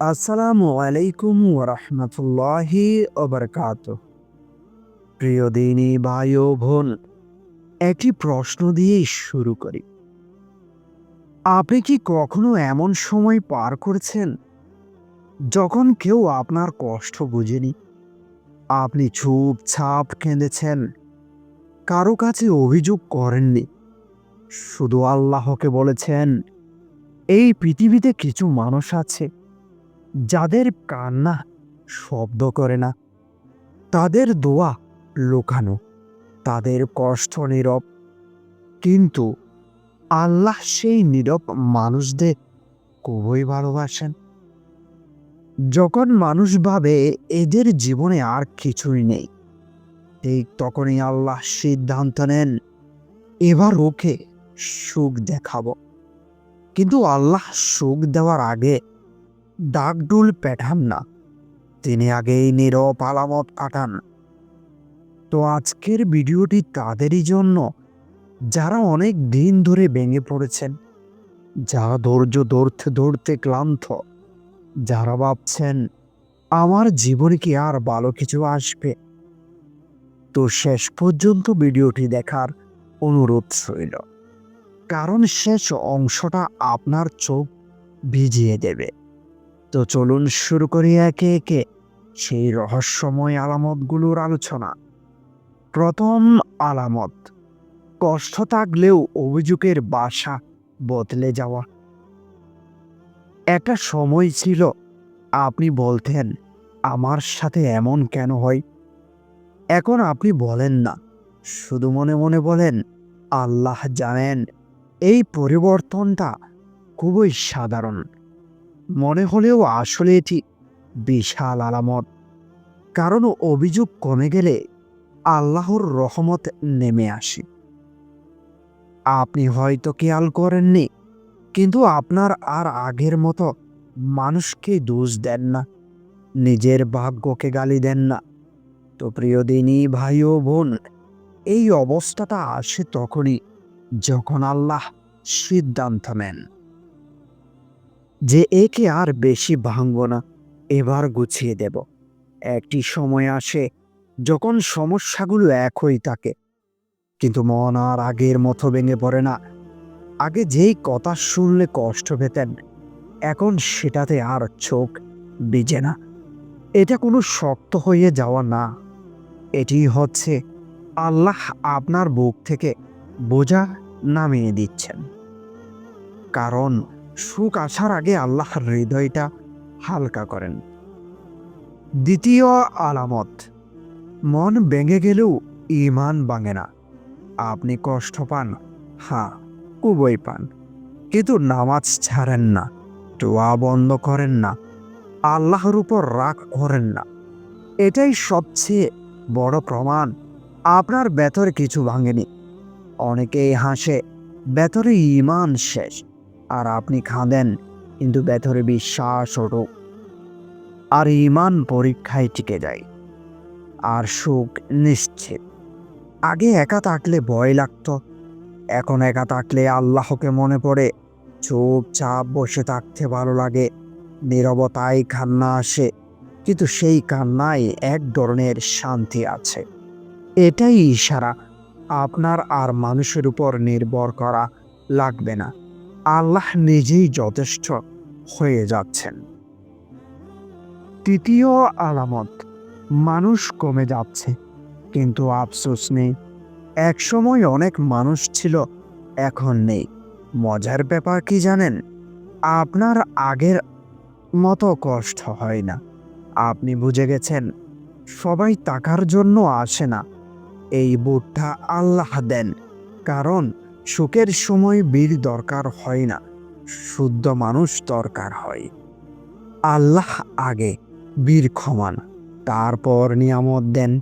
আসসালামু আলাইকুম ওরহমতুল্লাহি ওবরকাত। প্রিয় দিনী ভাই ও বোন, একটি প্রশ্ন দিয়েই শুরু করি। আপনি কি কখনো এমন সময় পার করেছেন যখন কেউ আপনার কষ্ট বুঝেনি? আপনি চুপচাপ কেঁদেছেন, কারও কাছে অভিযোগ করেননি, শুধু আল্লাহকে বলেছেন, এই পৃথিবীতে কিছু মানুষ আছে যাদের কান্না শব্দ করে না, তাদের দোয়া লুকানো, তাদের কষ্ট নীরব। কিন্তু আল্লাহ সেই নীরব মানুষদের খুবই ভালোবাসেন। যখন মানুষ ভাবে এদের জীবনে আর কিছুই নেই, ঠিক তখনই আল্লাহ সিদ্ধান্ত নেন, এবার ওকে সুখ দেখাবো। কিন্তু আল্লাহ সুখ দেওয়ার আগে ডাকডুল পেঠান না। তিনি আগেই নীরব আলামত কাটান তো আজকের ভিডিওটি তাদেরই জন্য, যারা অনেক দিন ধরে ভেঙে পড়েছেন যারা ধৈর্য ধরতে ধরতে ক্লান্ত, যারা ভাবছেন, আমার জীবনে কি আর ভালো কিছু আসবে? তো শেষ পর্যন্ত ভিডিওটি দেখার অনুরোধ রইল। কারণ শেষ অংশটা আপনার চোখ ভিজিয়ে দেবে। তো চলুন শুরু করি একে একে সেই রহস্যময় আলামতগুলোর আলোচনা। প্রথম আলামত, কষ্ট থাকলেও অভিযোগের বাসা বদলে যাওয়া। একটা সময় ছিল, আপনি বলতেন, আমার সাথে এমন কেন হয়? এখন আপনি বলেন না, শুধু মনে মনে বলেন, আল্লাহ জানেন। এই পরিবর্তনটা খুবই সাধারণ। মনে হলেও আসলে এটি বিশাল আলামত। কারণ অভিযোগ কমে গেলে আল্লাহর রহমত নেমে আসে। আপনি হয়তো খেয়াল করেননি, কিন্তু আপনার আর আগের মতো মানুষকে দোষ দেন না, নিজের ভাগ্যকে গালি দেন না। তো প্রিয় দিনী, ভাই ও বোন, এই অবস্থাটা আসে তখনই যখন আল্লাহ সিদ্ধান্ত নেন। যে একে আর বেশি ভাঙব না, এবার গুছিয়ে দেব। একটি সময় আসে যখন সমস্যাগুলো একই থাকে। কিন্তু মন আর আগের মতো ভেঙে পড়ে না। আগে যেই কথা শুনলে কষ্ট পেতেন, এখন সেটাতে আর চোখ বিজে না। এটা কোনো শক্ত হয়ে যাওয়া না। এটি হচ্ছে আল্লাহ আপনার বুক থেকে বোঝা নামিয়ে দিচ্ছেন। কারণ সুখ আসার আগে আল্লাহর হৃদয়টা হালকা করেন। দ্বিতীয় আলামত, মন ভেঙে গেলেও ইমান ভাঙে না। আপনি কষ্ট পান হ্যাঁ খুবই পান। কিন্তু নামাজ ছাড়েন না, দোয়া বন্ধ করেন না, আল্লাহর উপর রাগ করেন না। এটাই সবচেয়ে বড় প্রমাণ, আপনার ভেতরে কিছু ভাঙেনি। অনেকেই হাসে, ভেতরে ইমান শেষ। আর আপনি খাঁদেন, কিন্তু ভেতরে বিশ্বাস অটুক আর ইমান পরীক্ষায় টিকে যায়, আর সুখ নিশ্চিত। আগে একা থাকলে ভয় লাগতো, এখন একা থাকলে আল্লাহকে মনে পড়ে, চুপচাপ বসে থাকতে ভালো লাগে, নীরবতায় কান্না আসে, কিন্তু সেই কান্নায় এক ধরনের শান্তি আছে। এটাই ইশারা, আপনার আর মানুষের উপর নির্ভর করা লাগবে না। আল্লাহ নিজেই যথেষ্ট হয়ে যাচ্ছেন। তৃতীয় আলামত, মানুষ কমে যাচ্ছে। কিন্তু আফসোস নেই, একসময় অনেক মানুষ ছিল, এখন নেই। মজার ব্যাপার কি জানেন? আপনার আগের মতো কষ্ট হয় না। আপনি বুঝে গেছেন, সবাই টাকার জন্য আসে না। এই বুটটা আল্লাহ দেন, কারণ সুখের সময় বীর দরকার হয় না, শুদ্ধ মানুষ দরকার হয়। আল্লাহ আগে, বীর ক্ষমান, তারপর নিয়ামত দেন।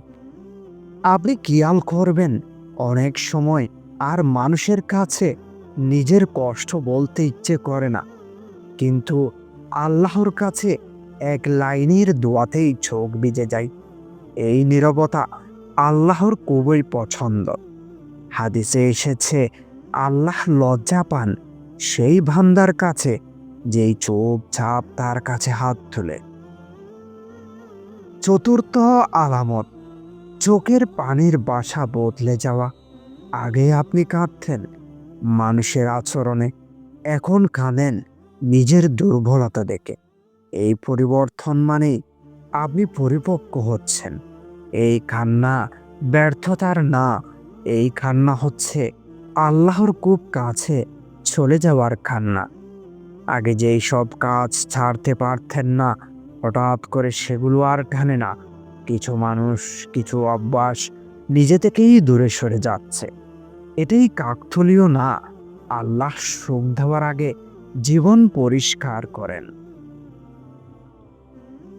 আপনি খেয়াল করবেন, অনেক সময় আর মানুষের কাছে নিজের কষ্ট বলতে ইচ্ছে করে না। কিন্তু আল্লাহর কাছে এক লাইনের দোয়াতেই চোখ ভিজে যায়। এই নীরবতা আল্লাহর খুবই পছন্দ। হাদিসে এসেছে আল্লাহ লজ্জা পান সেই ভান্দার কাছে, যেই চুপচাপ তার কাছে হাত তুলে। চতুর্থ আলামত, চোখের পানির বাসা বদলে যাওয়া। আগে আপনি কাঁদতেন, মানুষের আচরণে, এখন কাঁদেন নিজের দুর্বলতা দেখে। এই পরিবর্তন মানে আপনি পরিপক্ক হচ্ছেন। এই কান্না ব্যর্থতার না, এই কান্না হচ্ছে আল্লাহর খুব কাছে চলে যাওয়ার কান্না আগে যেই সব কাজ ছাড়তে পারতেন না, হঠাৎ করে সেগুলো আর টানে না। কিছু মানুষ, কিছু অভ্যাস নিজে থেকেই দূরে সরে যাচ্ছে। এটাই কাকথলীয় না, আল্লাহ সুখ দেওয়ার আগে জীবন পরিষ্কার করেন।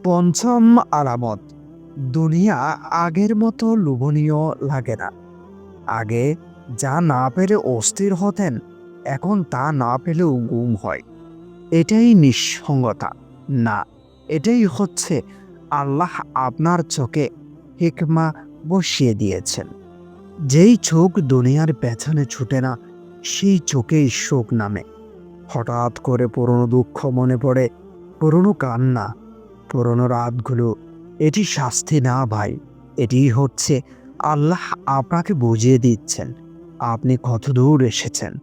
পঞ্চম আলামত, দুনিয়া আগের মতো লোভনীয় লাগে না। আগে যা না পেরে অস্থির হতেন, এখন তা না পেলেও গুম হয়। এটাই নিঃসঙ্গতা। না, এটাই হচ্ছে আল্লাহ আপনার চোখে হিকমা বসিয়ে দিয়েছেন। যেই চোখ দুনিয়ার পেছনে ছুটে না, সেই চোখেই শোক নামে। হঠাৎ করে পুরনো দুঃখ মনে পড়ে, পুরনো কান্না, পুরনো রাতগুলো। এটি শাস্তি না ভাই, এটি হচ্ছে আল্লাহ আপনাকে বুঝিয়ে দিচ্ছেন। আপনি কত দূর এসেছেন?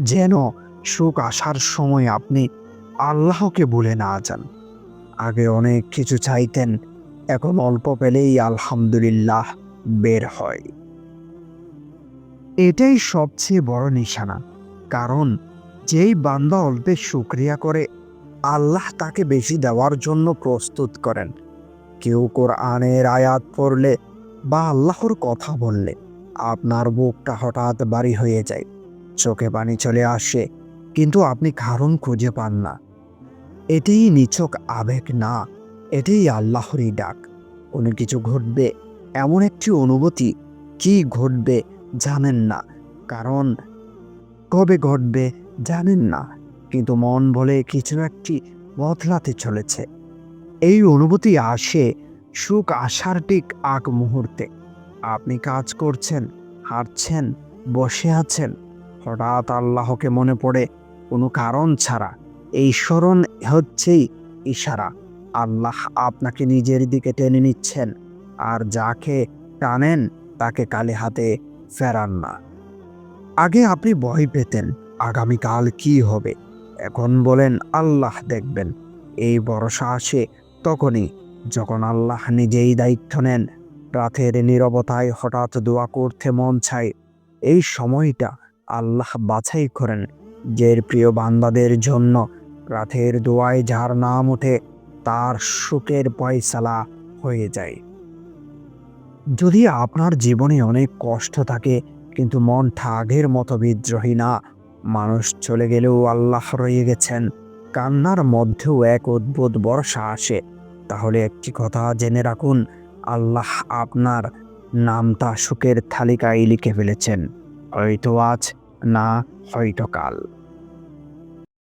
যেন সুখ আসার সময় আপনি আল্লাহকে ভুলে না যান। আগে অনেক কিছু চাইতেন, এখন অল্প পেলেই আলহামদুলিল্লাহ বের হয়। এটাই সবচেয়ে বড় নিশানা, কারণ যেই বান্দা অল্পে শুক্রিয়া করে, আল্লাহ তাকে বেশি দেওয়ার জন্য প্রস্তুত করেন। কেউ কোরআনের আয়াত পড়লে বা আল্লাহর কথা বললে আপনার বুকটা হঠাৎ বাড়ি হয়ে যায়। চোখে পানি চলে আসে, কিন্তু আপনি কারণ খুঁজে পান না। এটাই নিছক আবেগ না, এটাই আল্লাহরই ডাক। কোনো কিছু ঘটবে, এমন একটি অনুভূতি কি ঘটবে জানেন না, কারণ কবে ঘটবে জানেন না, কিন্তু মন বলে কিছু একটি বদলাতে চলেছে। এই অনুভূতি আসে সুখ আসার ঠিক আগ মুহূর্তে। আপনি কাজ করছেন, হাঁটছেন, বসে আছেন। হঠাৎ আল্লাহকে মনে পড়ে, কোনো কারণ ছাড়া। এই স্মরণ হচ্ছেই ইশারা। আল্লাহ আপনাকে নিজের দিকে টেনে নিচ্ছেন, আর যাকে টানেন তাকে কালে হাতে ফেরান না। আগে আপনি ভয় পেতেন, আগামীকাল কি হবে? এখন বলেন, আল্লাহ দেখবেন। এই ভরসা আসে তখনই, যখন আল্লাহ নিজেই দায়িত্ব নেন। রাতের নীরবতায় হঠাৎ দোয়া করতে মন চায়। এই সময়টা আল্লাহ বাছাই করেন যে প্রিয় বান্দাদের জন্য রাতের দোয়ায় যার নাম ওঠে, তার সুখের পয়সালা হয়ে যায়। যদি আপনার জীবনে অনেক কষ্ট থাকে, কিন্তু মনটা আগের মতো বিদ্রোহী না, মানুষ চলে গেলেও আল্লাহ রয়ে গেছেন। কান্নার মধ্যেও এক অদ্ভুত বর্ষা আসে। তাহলে একটি কথা জেনে রাখুন আল্লাহ আপনার নামটা সুখের তালিকায় লিখে ফেলেছেন। হয়তো আজ না হয়তো কাল।